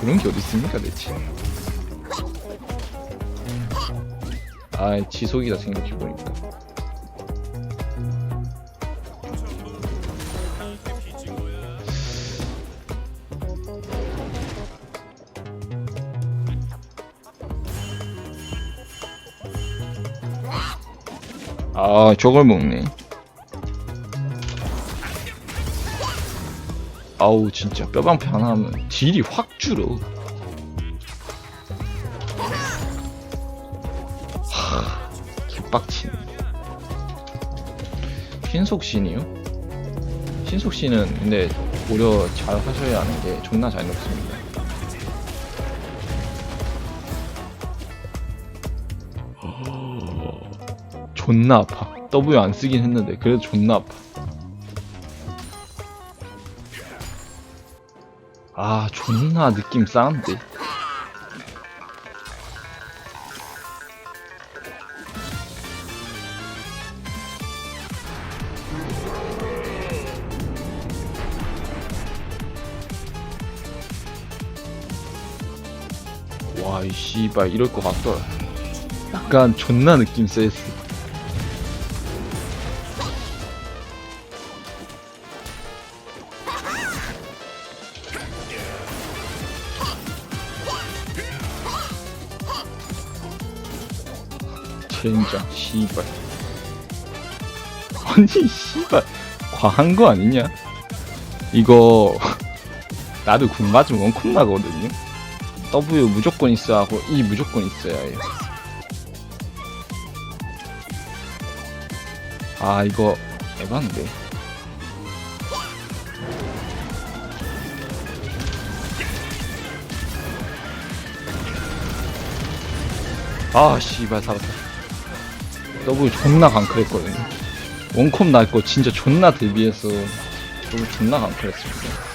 그런 게 어디 있습니까 대체? 아 지속이다 생각해 보니까. 아 저걸 먹네. 아우 진짜 뼈방패 하나 하면 딜이 확 줄어. 하, 개빡치네. 신속신이요? 신속신은 근데 오히려 잘 하셔야 하는 게 존나 잘 녹습니다. 존나 아파. W 안 쓰긴 했는데 그래도 존나 아파. 아 존나 느낌 싸한데. 와, 이 씨발 이럴 것 같더라. 약간 존나 느낌 쎄했 젠장, 씨발. 아니, 씨발. 과한 거 아니냐? 이거, 나도 궁 맞으면 원콤 나거든요? W 무조건 있어야 하고 E 무조건 있어야 해요. 아 이거 에반데. 아 씨발 살았다. W 존나 강클했거든요. 원콤 날거 진짜 존나 대비해서 W 존나 강클했습니다.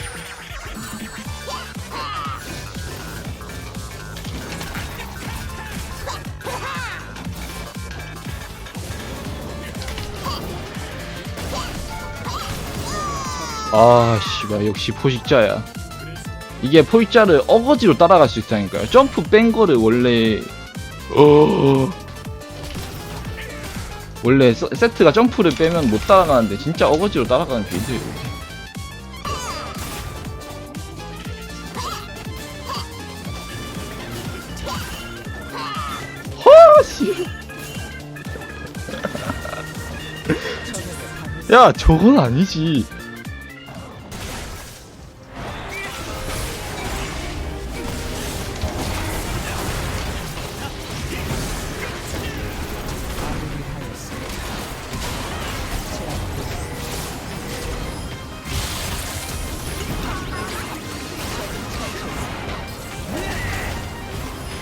아, 씨발, 역시 포식자야. 이게 포식자를 어거지로 따라갈 수 있다니까요. 점프 뺀 거를 원래, 어. 원래 서- 세트가 점프를 빼면 못 따라가는데, 진짜 어거지로 따라가는 빌드예요. 허, 씨. 야, 저건 아니지.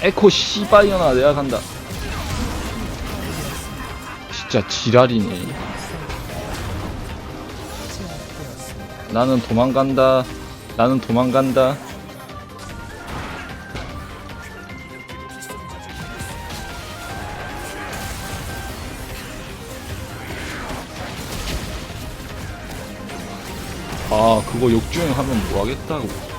에코 씨바이어나 내가 간다. 진짜 지랄이네. 나는 도망간다. 나는 도망간다. 아, 그거 역주행하면 뭐 하겠다고.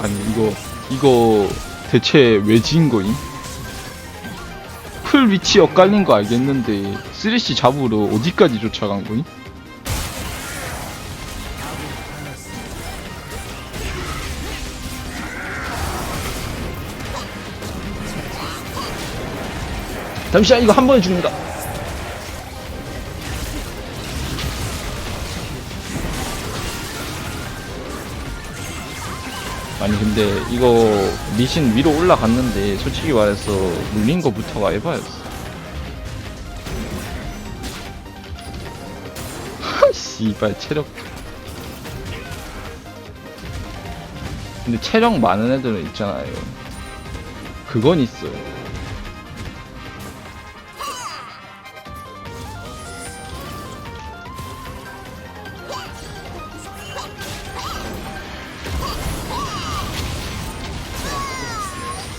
아니 이거 이거 대체 왜 지은 거임? 풀 위치 엇갈린 거 알겠는데 쓰리시 잡으러 어디까지 쫓아간 거임? 잠시만 이거 한 번에 죽는다 아니 근데 이거 리신 위로 올라갔는데 솔직히 말해서 물린 거부터가 에바였어. 하 씨발 체력. 근데 체력 많은 애들은 있잖아요. 그건 있어요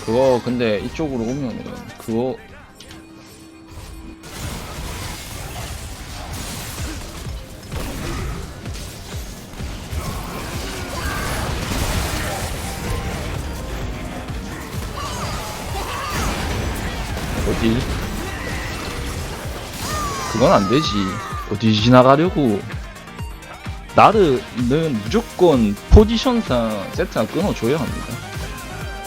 그거 근데 이쪽으로 오면 그거 어디? 그건 안 되지. 어디 지나가려고. 나르는 무조건 포지션상 세트나 끊어줘야 합니다.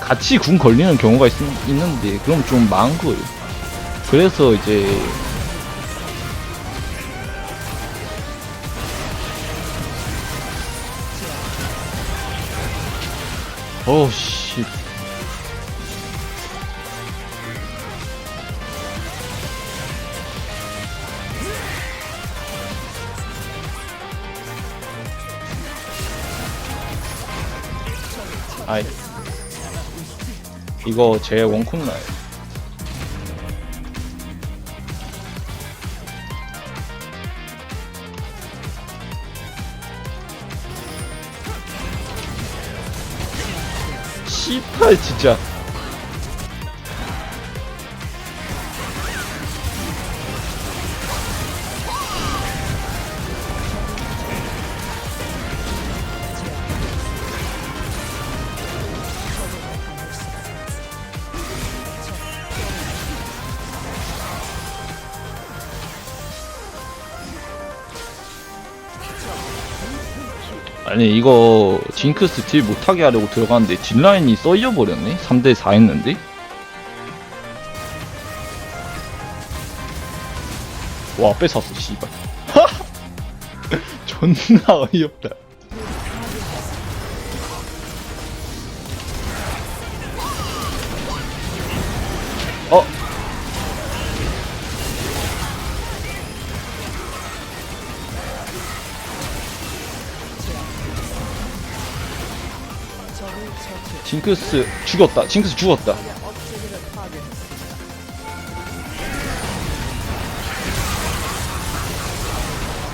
같이 궁 걸리는 경우가 있, 있는데, 그럼 좀 망한 거예요. 그래서 이제, 어우, 씨. 아이. 이거 제 원쿤나요. 씨팔 진짜. 아니 이거 징크스 딜 못하게 하려고 들어갔는데 딜라인이 써이어버렸네? 3대4 했는데? 와 뺏었어 씨발. 존나 어이없다 징크스 죽었다 징크스 죽었다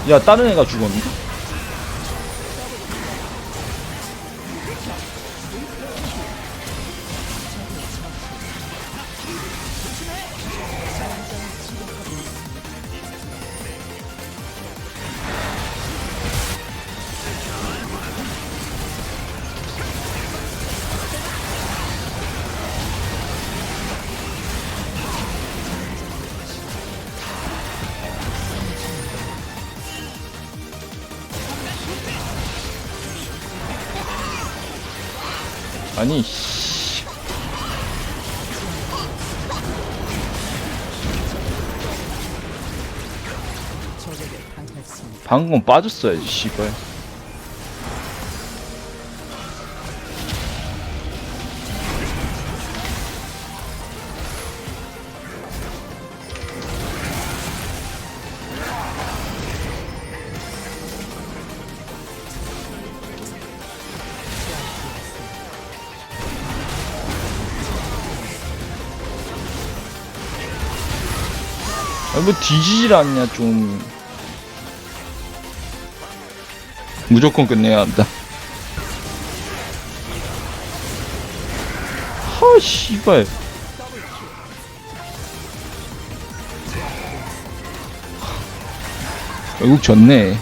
야 다른 애가 죽었는데? 아니 씨. 방금 빠졌어야지 씨발 뭐 뒤지질 않냐 좀. 무조건 끝내야 한다. 하 씨발. 결국 졌네